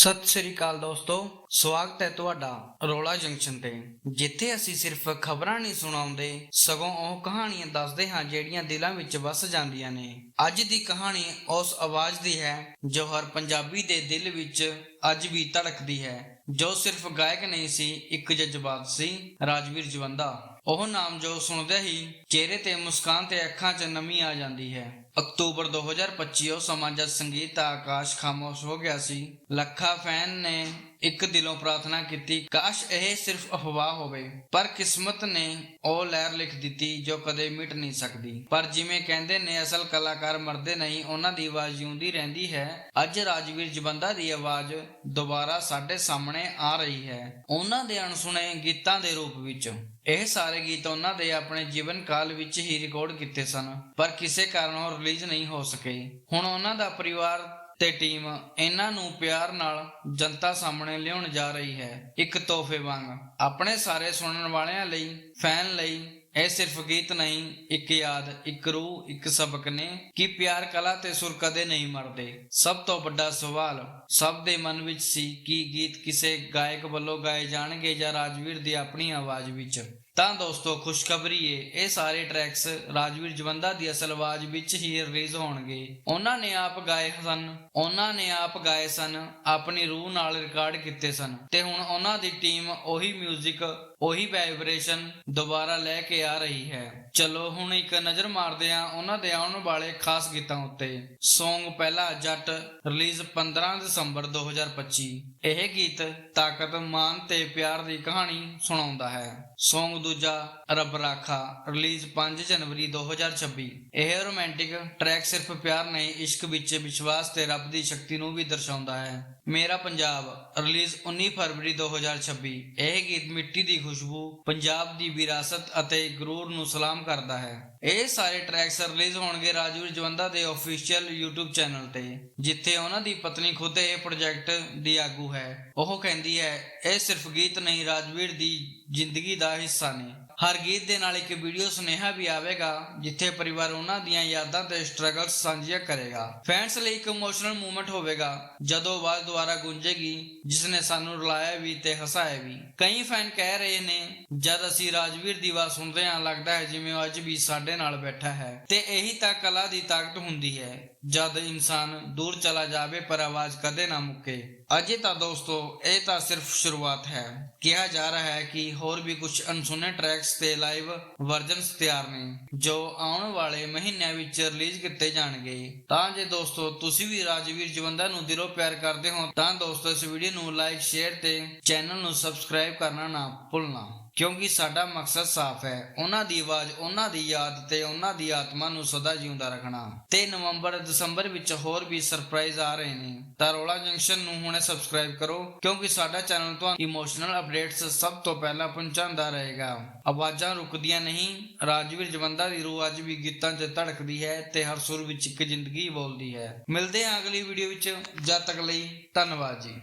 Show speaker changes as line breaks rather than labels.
ਸਤਿ ਸ੍ਰੀ ਅਕਾਲ ਦੋਸਤੋ, ਸਵਾਗਤ ਹੈ ਤੁਹਾਡਾ ਰੋਲਾ ਜੰਕਸ਼ਨ ਤੇ। ਜਿੱਥੇ ਅਸੀਂ ਸਿਰਫ ਖਬਰਾਂ ਨਹੀਂ ਸੁਣਾਉਂਦੇ, ਸਗੋਂ ਉਹ ਕਹਾਣੀਆਂ ਦੱਸਦੇ ਹਾਂ ਜਿਹੜੀਆਂ ਦਿਲਾਂ ਵਿੱਚ ਵਸ ਜਾਂਦੀਆਂ ਨੇ। ਅੱਜ ਦੀ ਕਹਾਣੀ ਉਸ ਆਵਾਜ਼ ਦੀ ਹੈ, ਜੋ ਹਰ ਪੰਜਾਬੀ ਦੇ ਦਿਲ ਵਿੱਚ ਅੱਜ ਵੀ ਧੜਕਦੀ ਹੈ, ਜੋ ਸਿਰਫ ਗਾਇਕ ਨਹੀਂ ਸੀ, ਇੱਕ ਜਜ਼ਬਾਤ ਸੀ, ਰਾਜਵੀਰ ਜਵੰਦਾ। ਉਹ ਨਾਮ ਜੋ ਸੁਣਦੇ ਹੀ ਚਿਹਰੇ ਤੇ ਮੁਸਕਾਨ ਤੇ ਅੱਖਾਂ 'ਚ ਨਮੀ ਆ ਜਾਂਦੀ ਹੈ। ਅਕਤੂਬਰ 2025 ਉਹ ਸਮਾਂ ਜਦ ਸੰਗੀਤ ਦਾ ਆਕਾਸ਼ ਖਾਮੋਸ਼ ਹੋ ਗਿਆ ਸੀ, ਲੱਖਾ ਫੈਨ ਨੇ ਇੱਕ ਦਿਲੋਂ ਪ੍ਰਾਰਥਨਾ ਕੀਤੀ, ਕਾਸ਼ ਇਹ ਸਿਰਫ ਅਫਵਾਹ ਹੋਵੇ, ਪਰ ਕਿਸਮਤ ਨੇ ਉਹ ਲਹਿਰ ਲਿਖ ਦਿੱਤੀ ਜੋ ਕਦੇ ਮਿਟ ਨਹੀਂ ਸਕਦੀ। ਪਰ ਜਿਵੇਂ ਕਹਿੰਦੇ ਨੇ, ਅਸਲ ਕਲਾਕਾਰ ਮਰਦੇ ਨਹੀਂ, ਉਹਨਾਂ ਦੀ ਆਵਾਜ਼ ਜਿਉਂਦੀ ਰਹਿੰਦੀ ਹੈ। ਅੱਜ ਰਾਜਵੀਰ ਜਵੰਦਾ ਦੀ ਆਵਾਜ਼ ਦੁਬਾਰਾ ਸਾਡੇ ਸਾਹਮਣੇ ਆ ਰਹੀ ਹੈ। ਉਹਨਾਂ ਦੇ ਅਣਸੁਣੇ ਗੀਤਾਂ ਦੇ ਰੂਪ ਵਿੱਚ। ਇਹ ਸਾਰੇ ਗੀਤ ਉਹਨਾਂ ਦੇ ਆਪਣੇ ਜੀਵਨ ਕਾਲ ਵਿੱਚ ਹੀ ਰਿਕਾਰਡ ਕੀਤੇ ਸਨ, ਪਰ ਕਿਸੇ ਕਾਰਨ ਉਹ ਰਿਲੀਜ਼ ਨਹੀਂ ਹੋ ਸਕੇ। ਹੁਣ ਉਹਨਾਂ ਦਾ ਪਰਿਵਾਰ ਤੇ ਟੀਮ ਇਹਨਾਂ ਨੂੰ ਪਿਆਰ ਨਾਲ ਜਨਤਾ ਸਾਹਮਣੇ ਲਿਆਉਣ ਜਾ ਰਹੀ ਹੈ। ਇੱਕ ਤੋਹਫੇ ਵਾਂਗ ਆਪਣੇ ਸਾਰੇ ਸੁਣਨ ਵਾਲਿਆਂ ਲਈ, ਫੈਨ ਲਈ ਇਹ ਸਿਰਫ ਗੀਤ ਨਹੀਂ, ਇੱਕ ਯਾਦ, ਇੱਕ ਰੂਹ, ਇੱਕ ਸਬਕ ਨੇ ਕਿ ਪਿਆਰ ਕਲਾ ਤੇ ਸੁਰ ਕਦੇ ਨਹੀਂ ਮਰਦੇ। ਸਭ ਤੋਂ ਵੱਡਾ ਸਵਾਲ ਸਭ ਦੇ ਮਨ ਵਿੱਚ ਸੀ ਕਿ ਗੀਤ ਕਿਸੇ ਗਾਇਕ ਵੱਲੋਂ ਗਾਏ ਜਾਣਗੇ ਜਾਂ ਰਾਜਵੀਰ ਦੀ ਆਪਣੀ ਆਵਾਜ਼ ਵਿੱਚ। ਤਾਂ ਦੋਸਤੋ ਖੁਸ਼ਖਬਰੀ ਏ ਇਹ ਸਾਰੇ ਟਰੈਕਸ ਰਾਜਵੀਰ ਜਵੰਦਾ ਦੀ ਅਸਲ ਆਵਾਜ਼ ਵਿੱਚ ਹੀ ਰਿਲੀਜ਼ ਹੋਣਗੇ। ਉਹਨਾਂ ਨੇ ਆਪ ਗਾਏ ਸਨ, ਉਹਨਾਂ ਨੇ ਆਪ ਗਾਏ ਸਨ, ਆਪਣੀ ਰੂਹ ਨਾਲ ਰਿਕਾਰਡ ਕੀਤੇ ਸਨ। ਤੇ ਹੁਣ ਉਹਨਾਂ ਦੀ ਟੀਮ ਉਹੀ 뮤직 ਉਹੀ ਵਾਈਬ੍ਰੇਸ਼ਨ ਦੁਬਾਰਾ ਲੈ ਕੇ ਆ ਰਹੀ ਹੈ। ਚਲੋ ਹੁਣ ਇੱਕ ਨਜ਼ਰ ਮਾਰਦੇ ਹਾਂ ਉਹਨਾਂ ਦੇ ਆਉਣ ਵਾਲੇ ਖਾਸ ਗੀਤਾਂ ਉੱਤੇ। Song ਪਹਿਲਾ ਜੱਟ ਰਿਲੀਜ਼ 15 ਦਸੰਬਰ 2025 ਇਹ ਗੀਤ ਤਾਕਤ, ਮਾਨ ਤੇ ਪਿਆਰ ਦੀ ਕਹਾਣੀ ਸੁਣਾਉਂਦਾ ਹੈ। Song ਦੂਜਾ ਰੱਬ ਰਾਖਾ, ਰਿਲੀਜ਼ 5 ਜਨਵਰੀ 2026 ਇਹ ਰੋਮਾਂਟਿਕ ਟਰੈਕ ਸਿਰਫ ਪਿਆਰ ਨਹੀਂ, ਇਸ਼ਕ ਵਿੱਚ ਵਿਸ਼ਵਾਸ ਤੇ ਰੱਬ ਦੀ ਸ਼ਕਤੀ ਨੂੰ ਵੀ ਦਰਸਾਉਂਦਾ ਹੈ। ਮੇਰਾ ਪੰਜਾਬ, ਰਿਲੀਜ਼ 19 ਫਰਵਰੀ 2026 ਇਹ ਗੀਤ ਮਿੱਟੀ ਦੀ ਖੁਸ਼ਬੂ, ਪੰਜਾਬ ਦੀ ਵਿਰਾਸਤ ਅਤੇ ਗਰੂਰ ਨੂੰ ਸਲਾਮ ਕਰਦਾ ਹੈ। ਇਹ ਸਾਰੇ ਟਰੈਕਸ ਰਿਲੀਜ਼ ਹੋਣਗੇ ਰਾਜਵੀਰ ਜਵੰਦਾ ਦੇ ਅਫੀਸ਼ੀਅਲ YouTube ਚੈਨਲ ਤੇ, ਜਿੱਥੇ ਉਹਨਾਂ ਦੀ ਪਤਨੀ ਖੁਦ ਇਹ ਪ੍ਰੋਜੈਕਟ ਦੀ ਆਗੂ ਹੈ। ਉਹ ਕਹਿੰਦੀ ਹੈ, ਇਹ ਸਿਰਫ ਗੀਤ ਨਹੀਂ, ਰਾਜਵੀਰ ਦੀ ਜ਼ਿੰਦਗੀ ਦਾ ਹਿੱਸਾ ਨੇ। ਹਰ ਗੀਤ ਦੇ ਨਾਲ ਇੱਕ ਵੀਡੀਓ ਸੁਨੇਹਾ ਵੀ ਆਵੇਗਾ, ਜਿੱਥੇ ਪਰਿਵਾਰ ਉਹਨਾਂ ਦੀਆਂ ਯਾਦਾਂ ਤੇ ਸਟਰਗਲਸ ਸਾਂਝੀਆਂ ਕਰੇਗਾ। ਫੈਨਸ ਲਈ ਇੱਕ ਇਮੋਸ਼ਨਲ ਮੂਮੈਂਟ ਹੋਵੇਗਾ, ਜਦੋਂ ਆਵਾਜ਼ ਦੁਆਰਾ ਗੂੰਜੇਗੀ ਜਿਸ ਨੇ ਸਾਨੂੰ ਰੁਲਾਇਆ ਵੀ ਤੇ ਹਸਾਇਆ ਵੀ। ਕਈ ਫੈਨ ਕਹਿ ਰਹੇ ਨੇ, ਜਦ ਅਸੀਂ ਰਾਜਵੀਰ ਦੀ ਆਵਾਜ਼ ਸੁਣਦੇ ਹਾਂ, ਲੱਗਦਾ ਹੈ ਜਿਵੇਂ ਉਹ ਅੱਜ ਵੀ ਸਾਡੇ ਨਾਲ ਬੈਠਾ ਹੈ। ਤੇ ਇਹੀ ਤਾਂ ਕਲਾ ਦੀ ਤਾਕਤ ਹੁੰਦੀ ਹੈ, ਜਦ ਇਨਸਾਨ ਦੂਰ ਚਲਾ ਜਾਵੇ ਪਰ ਆਵਾਜ਼ ਕਦੇ ਨਾ ਮੁੱਕੇ। ਅਜੇ ਤਾਂ ਦੋਸਤੋ ਇਹ ਤਾਂ ਸਿਰਫ ਸ਼ੁਰੂਆਤ ਹੈ ਕਿਹਾ ਜਾ ਰਿਹਾ ਹੈ ਕਿ ਹੋਰ ਵੀ ਕੁਝ ਅਨਸੁਣੇ ਟਰੈਕਸ ਤੇ ਲਾਈਵ ਵਰਜ਼ਨਸ ਤਿਆਰ ਨੇ ਜੋ ਆਉਣ ਵਾਲੇ ਮਹੀਨਿਆਂ ਵਿੱਚ ਰਿਲੀਜ਼ ਕੀਤੇ ਜਾਣਗੇ ਤਾਂ ਜੇ ਦੋਸਤੋ ਤੁਸੀਂ ਵੀ ਰਾਜਵੀਰ ਜਵੰਦਾ ਨੂੰ ਦਿਲੋਂ ਪਿਆਰ ਕਰਦੇ ਹੋ ਤਾਂ ਦੋਸਤੋ ਇਸ ਵੀਡੀਓ ਨੂੰ ਲਾਈਕ ਸ਼ੇਅਰ ਤੇ ਚੈਨਲ ਨੂੰ ਸਬਸਕ੍ਰਾਈਬ ਕਰਨਾ ਨਾ ਭੁੱਲਣਾ ਕਿਉਂਕਿ ਸਾਡਾ ਮਕਸਦ ਸਾਫ਼ ਹੈ। ਉਹਨਾਂ ਦੀ ਆਵਾਜ਼, ਉਹਨਾਂ ਦੀ ਯਾਦ ਤੇ ਉਹਨਾਂ ਦੀ ਆਤਮਾ ਨੂੰ ਸਦਾ ਜਿਉਂਦਾ ਰੱਖਣਾ। ਤੇ ਨਵੰਬਰ, ਦਸੰਬਰ ਵਿੱਚ ਹੋਰ ਵੀ ਸਰਪ੍ਰਾਈਜ਼ ਆ ਰਹੇ ਨੇ। ਤਾਂ ਰੋਲਾ ਜੰਕਸ਼ਨ ਨੂੰ ਹੁਣੇ ਸਬਸਕ੍ਰਾਈਬ ਕਰੋ, ਕਿਉਂਕਿ ਸਾਡਾ ਚੈਨਲ ਤੁਹਾਨੂੰ ਇਮੋਸ਼ਨਲ ਅਪਡੇਟਸ ਸਭ ਤੋਂ ਪਹਿਲਾਂ ਪਹੁੰਚਾਉਂਦਾ ਰਹੇਗਾ। ਆਵਾਜ਼ਾਂ ਰੁਕਦੀਆਂ ਨਹੀਂ। ਰਾਜਵੀਰ ਜਵੰਦਾ ਦੀ ਰੂਹ ਅੱਜ ਵੀ ਗੀਤਾਂ 'ਚ ਧੜਕਦੀ ਹੈ ਤੇ ਹਰ ਸੁਰ ਵਿੱਚ ਇੱਕ ਜ਼ਿੰਦਗੀ ਬੋਲਦੀ ਹੈ। ਮਿਲਦੇ ਹਾਂ ਅਗਲੀ ਵੀਡੀਓ ਵਿੱਚ। ਜਦ ਤੱਕ ਲਈ ਧੰਨਵਾਦ ਜੀ।